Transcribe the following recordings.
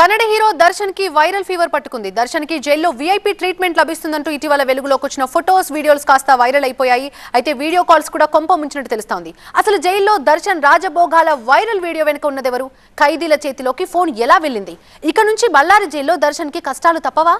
Kannada hero దర్శన్కి viral fever పట్టుకుంది. దర్శన్కి జైల్లో వీఐపీ ట్రీట్మెంట్ లభిస్తుందంటూ ఇటీవల వెలుగులోకి వచ్చిన ఫొటోస్ వీడియోస్ కాస్త వైరల్ అయిపోయాయి. అయితే వీడియో కాల్స్ కూడా కొంప ముంచినట్టు తెలుస్తోంది. అసలు జైల్లో దర్శన్ రాజభోగాల వైరల్ వీడియో వెనుక ఉన్నదెవరు? ఖైదీల చేతిలోకి ఫోన్ ఎలా వెళ్ళింది? ఇక నుంచి బళ్ళారి జైల్లో దర్శన్కి కష్టాలు తప్పవా?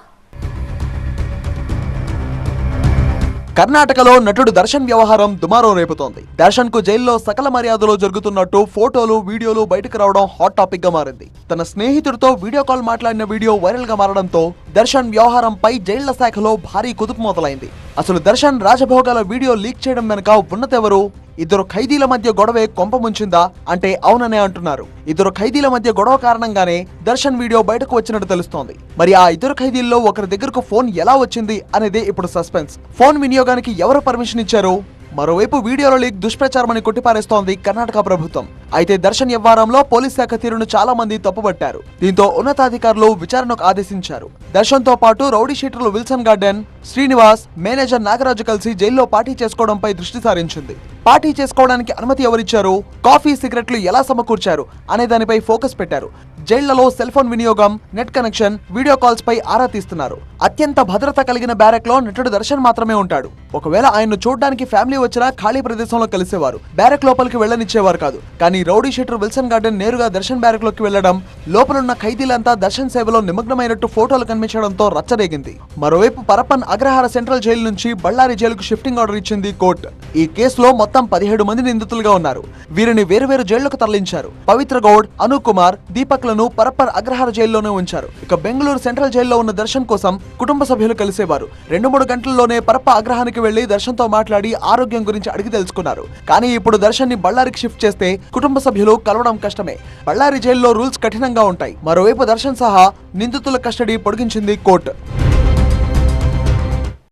కర్ణాటకలో నటుడు దర్శన్ వ్యవహారం దుమారం రేపుతోంది. దర్శన్కు జైల్లో సకల మర్యాదలు జరుగుతున్నట్టు ఫోటోలు వీడియోలు బయటకు రావడం హాట్ టాపిక్గా మారింది. తన స్నేహితుడితో వీడియో కాల్ మాట్లాడిన వీడియో వైరల్గా మారడంతో దర్శన్ వ్యవహారంపై జైళ్ళ శాఖలో భారీ కుదుపు మొదలైంది. అసలు దర్శన్ రాజభోగాల వీడియో లీక్ చేయడం వెనుక ఉన్నతెవరు? ఇద్దరు ఖైదీల మధ్య గొడవే కొంప ముంచిందా అంటే అవుననే అంటున్నారు. ఇద్దరు ఖైదీల మధ్య గొడవ కారణంగానే దర్శన్ వీడియో బయటకు వచ్చినట్టు తెలుస్తోంది. మరి ఆ ఇద్దరు ఖైదీల్లో ఒకరి దగ్గరకు ఫోన్ ఎలా వచ్చింది అనేది ఇప్పుడు సస్పెన్స్. ఫోన్ వినియోగానికి ఎవరు పర్మిషన్ ఇచ్చారు? మరోవైపు వీడియోలో లీక్ దుష్ప్రచారమని కొట్టిపారేస్తోంది కర్ణాటక ప్రభుత్వం. అయితే దర్శన్ వ్యవహారంలో పోలీస్ శాఖ తీరును చాలా మంది తప్పుపట్టారు దీంతో ఉన్నతాధికారులు విచారణకు ఆదేశించారు. దర్శన్తో పాటు rowdy షీటర్లు Wilson Garden Srinivas manager Nagaraju కలిసి జైల్లో పార్టీ చేసుకోవడంపై దృష్టి సారించింది. పార్టీ చేసుకోవడానికి అనుమతి ఎవరిచ్చారు? కాఫీ సిగరెట్లు ఎలా సమకూర్చారు? అనే దానిపై ఫోకస్ పెట్టారు. జైళ్ళలో సెల్ ఫోన్ వినియోగం నెట్ కనెక్షన్ వీడియో కాల్స్ పై ఆరా తీస్తున్నారు. అత్యంత భద్రత కలిగిన బ్యారెక్లో నటుడు దర్శన్ మాత్రమే ఉంటాడు. ఒకవేళ ఆయన్ను చూడడానికి ఫ్యామిలీ వచ్చినా ఖాళీ ప్రదేశంలో కలిసేవారు. బ్యారెక్ లోపలికి వెళ్ళనిచ్చేవారు కాదు. కానీ రౌడీ షీటర్ విల్సన్ గార్డెన్ నేరుగా దర్శన్ బ్యారెక్లోకి వెళ్ళడం లోపలున్న ఖైదీలంతా దర్శన్ సేవలో నిమగ్నమైనట్టు ఫోటోలు కనిపించడంతో రచ్చరేగింది. మరోవైపు పరప్పన్ అగ్రహార సెంట్రల్ జైలు నుంచి బళ్ళారి జైలుకు షిఫ్టింగ్ ఆర్డర్ ఇచ్చింది కోర్టు. ఈ కేసులో మొత్తం పదిహేడు మంది నిందితులుగా ఉన్నారు. వీరిని వేరువేరు జైళ్ళకు తరలించారు. పవిత్ర గౌడ్ అనుకుమార్ కుమార్ లను పరప్పర్ అగ్రహార జైల్లోనే ఉంచారు. ఇక బెంగళూరు సెంట్రల్ జైల్లో ఉన్న దర్శన్ కోసం కుటుంబ సభ్యులు కలిసేవారు. రెండు మూడు గంటల్లోనే పరప్ప అగ్రహానికి వెళ్ళి దర్శన్తో మాట్లాడి ఆరోగ్యం గురించి అడిగి తెలుసుకున్నారు. కానీ ఇప్పుడు దర్శన్ని బళ్ళారికి షిఫ్ట్ చేస్తే కుటుంబ సభ్యులు కలవడం కష్టమే. బళ్ళారి జైల్లో రూల్స్ కఠినంగా ఉంటాయి. మరోవైపు దర్శన్ సహా నిందితుల కస్టడీ పొడిగించింది కోర్టు.